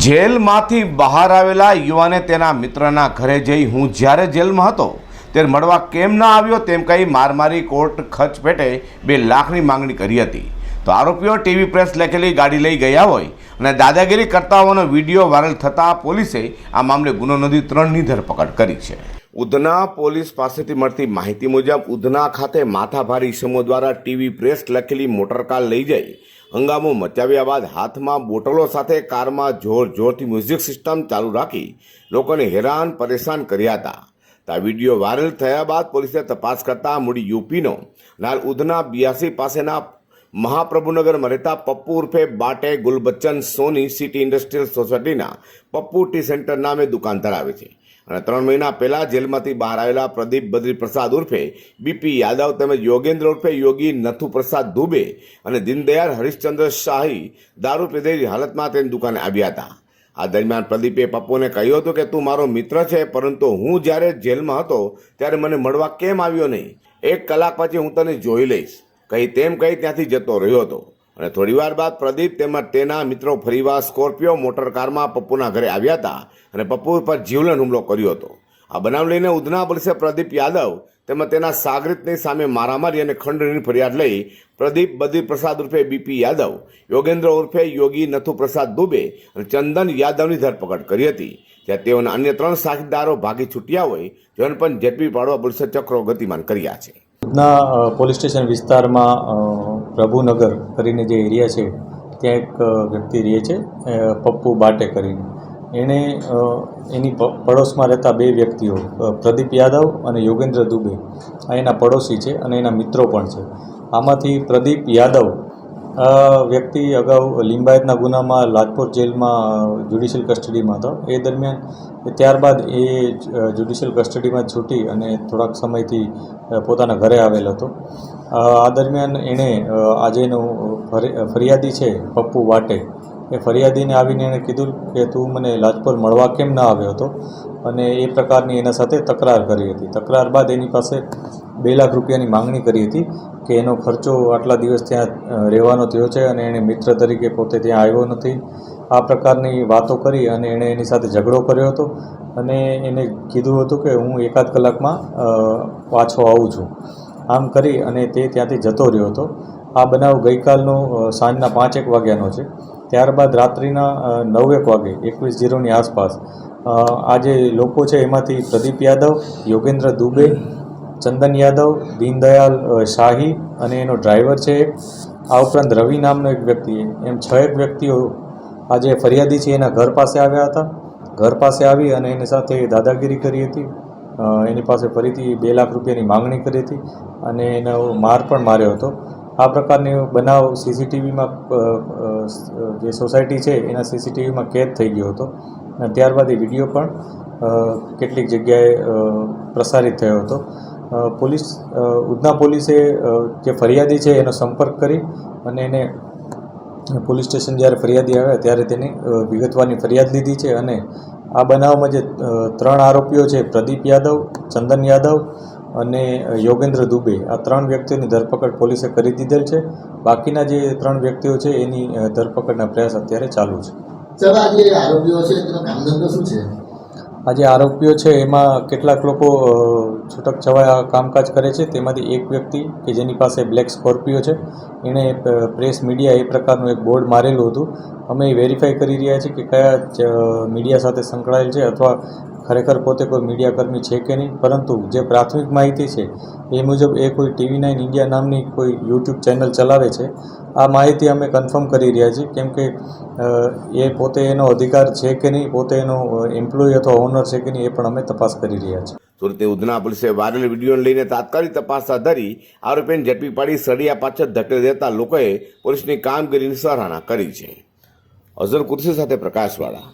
જેલમાંથી બહાર આવેલા યુવાને તેના મિત્રના ઘરે જઈ હું જ્યારે જેલમાં હતો, ત્યારે મળવા કેમ ન આવ્યો તેમ કહી મારમારી કોર્ટ ખર્ચ પેટે બે લાખની માંગણી કરી હતી. તો આરોપીઓ ટીવી પ્રેસ લખેલી ગાડી લઈ ગયા હોય અને દાદાગીરી કરતા હોવાનો વીડિયો વાયરલ થતાં પોલીસે આ મામલે ગુનો નોંધી ત્રણની ધરપકડ કરી છે. ઉધના પોલીસ પાસેથી મળતી માહિતી મુજબ, ઉધના ખાતે માથાભારી ઇસમો દ્વારા ટીવી પ્રેસ લખેલી મોટરકાર લઈ જઈ હંગામો મચાવ્યા બાદ હાથમાં બોટલો સાથે કારમાં જોર જોરથી મ્યુઝિક સિસ્ટમ ચાલુ રાખી લોકોને હેરાન પરેશાન કર્યા હતા. આ વીડિયો વાયરલ થયા બાદ પોલીસે તપાસ કરતા મૂડી યુપીનો નાલ ઉધના બિયાસી પાસેના મહાપ્રભુનગરમાં રહેતા પપ્પુ ઉર્ફે બાટે ગુલબચ્ચન સોની સિટી ઇન્ડસ્ટ્રીયલ સોસાયટીના પપ્પુ ટી સેન્ટર નામે દુકાન ધરાવે છે. અને ત્રણ મહિના પહેલાં જેલમાંથી બહાર આવેલા પ્રદીપ બદ્રી પ્રસાદ ઉર્ફે બીપી યાદવ તેમજ યોગેન્દ્ર ઉર્ફે યોગી નથુ પ્રસાદ દુબે અને દીનદયાળ હરિશ્ચંદ્ર શાહી દારૂ પીધેલી હાલતમાં તેની દુકાને આવ્યા હતા. આ દરમિયાન પ્રદીપે પપ્પુને કહ્યું હતું કે, તું મારો મિત્ર છે, પરંતુ હું જ્યારે જેલમાં હતો ત્યારે મને મળવા કેમ આવ્યો નહીં? એક કલાક પછી હું તને જોઈ લઈશ. કહી તેમ કહી ત્યાંથી જતો રહ્યો હતો. અને થોડીવાર બાદ પ્રદીપ તેમજ તેના મિત્રો ફરીવાર સ્કોર્પિયો મોટર કારમાં પપ્પુના ઘરે આવ્યા હતા અને પપ્પુ પર જીવલેણ હુમલો કર્યો હતો. આ બનાવ લઈને ઉધના પોલીસે પ્રદીપ યાદવ તેમજ તેના સાગરિતની સામે મારામારી અને ખંડણીની ફરિયાદ લઈ પ્રદીપ બદ્રી પ્રસાદ ઉર્ફે બીપી યાદવ, યોગેન્દ્ર ઉર્ફે યોગી નથુ પ્રસાદ દુબે અને ચંદન યાદવની ધરપકડ કરી હતી. જ્યાં તેઓના અન્ય ત્રણ સાક્ષીદારો ભાગી છૂટ્યા હોય જેને પણ ઝડપી પાડવા પોલીસે ચક્રો ગતિમાન કર્યા છે. પોલીસ સ્ટેશન વિસ્તારમાં પ્રભુનગર કરીને જે એરિયા છે, ત્યાં એક વ્યક્તિ રહે છે પપ્પુ બાટે કરીને. એણે એની પડોશમાં રહેતા બે વ્યક્તિઓ પ્રદીપ યાદવ અને યોગેન્દ્ર દુબે. આ એના પડોશી છે અને એના મિત્રો પણ છે. આમાંથી પ્રદીપ યાદવ વ્યક્તિ અગાઉ લિંબાયતના ગુનામાં લાજપોર જેલમાં જ્યુડિશિયલ કસ્ટડીમાં હતો. એ દરમિયાન ત્યારબાદ એ જ્યુડિશિયલ કસ્ટડીમાં છૂટી અને થોડાક સમયથી પોતાના ઘરે આવેલ હતો. આ દરમિયાન એણે આજેનો ફરિયાદી છે, પપ્પુ વાટે. એ ફરિયાદીને આવીને એણે કીધું કે, તું મને લાજપોર મળવા કેમ ના આવ્યો હતો? અને એ પ્રકારની એના સાથે તકરાર કરી હતી. તકરાર બાદ એની પાસે બે લાખ રૂપિયાની માંગણી કરી હતી કે એનો ખર્ચો આટલા દિવસ ત્યાં રહેવાનો થયો છે અને એણે મિત્ર તરીકે પોતે ત્યાં આવ્યો નથી. આ પ્રકારની વાતો કરી અને એણે એની સાથે ઝઘડો કર્યો હતો અને એને કીધું હતું કે હું એકાદ કલાકમાં પાછો આવું છું. આમ કરી અને તે ત્યાંથી જતો રહ્યો હતો. આ બનાવ ગઈકાલનો સાંજના પાંચેક વાગ્યાનો છે. ત્યારબાદ રાત્રિના નવેક વાગે, એકવીસ જીરોની આસપાસ આ જે લોકો છે એમાંથી પ્રદીપ યાદવ, યોગેન્દ્ર દુબે ચંદન યાદવ, દીનદયાલ શાહી અને એનો ડ્રાઈવર છે આ ઉપરાંત રવિ નામનો એક વ્યક્તિ એમ છ એક વ્યક્તિઓ આજે ફરિયાદી છે, એના ઘર પાસે આવ્યા હતા. ઘર પાસે આવી અને એની સાથે દાદાગીરી કરી હતી. એની પાસે ફરીથી બે લાખ રૂપિયાની માંગણી કરી હતી અને એનો માર પણ માર્યો હતો. આ પ્રકારની બનાવ સીસીટીવીમાં જે સોસાયટી છે, એના સીસીટીવીમાં કેદ થઈ ગયો હતો. અને ત્યારબાદ એ વીડિયો પણ કેટલીક જગ્યાએ પ્રસારિત થયો હતો. પોલીસ ઉધના પોલીસે જે ફરિયાદી છે એનો સંપર્ક કરી અને એને પોલીસ સ્ટેશન જ્યારે ફરિયાદી આવ્યા ત્યારે તેની વિગતવારની ફરિયાદ લીધી છે અને આ બનાવમાં જે ત્રણ આરોપીઓ છે, પ્રદીપ યાદવ, ચંદન યાદવ અને યોગેન્દ્ર દુબે, આ ત્રણ વ્યક્તિઓની ધરપકડ પોલીસે કરી દીધેલ છે. બાકીના જે ત્રણ વ્યક્તિઓ છે એની ધરપકડના પ્રયાસ અત્યારે ચાલુ છે. આરોપીઓ છે છે? આ જે આરોપીઓ છે, એમાં કેટલાક લોકો છૂટક છવાયા કામકાજ કરે છે. તેમાંથી એક વ્યક્તિ કે જેની પાસે બ્લેક સ્કોર્પિયો છે. એણે પ્રેસ મીડિયા એ પ્રકારનું એક બોર્ડ મારેલું હતું. અમે એ વેરીફાઈ કરી રહ્યા છીએ કે કયા મીડિયા સાથે સંકળાયેલ છે અથવા ખરેખર પોતે કોઈ મીડિયાકર્મી છે કે નહીં? પરંતુ જે પ્રાથમિક માહિતી છે, એ મુજબ એ કોઈ ટીવી નાઇન ઇન્ડિયા નામની કોઈ યુટ્યુબ ચેનલ ચલાવે છે. આ માહિતી અમે કન્ફર્મ કરી રહ્યા છીએ, કેમ કે એ પોતે એનો અધિકાર છે કે નહીં, પોતે એનો એમ્પ્લોય અથવા ઓનર છે કે નહીં, એ પણ અમે તપાસ કરી રહ્યા છીએ. સુરતની ઉધના પોલીસે વાયરલ વિડીયોને લઈને તાત્કાલિક તપાસ હાથ ધરી આરોપીને ઝડપી પાડી સળિયા પાછળ ધકેલી દેતા લોકોએ પોલીસની કામગીરીની સરાહના કરી છે. અઝર કુર્સી સાથે પ્રકાશવાળા.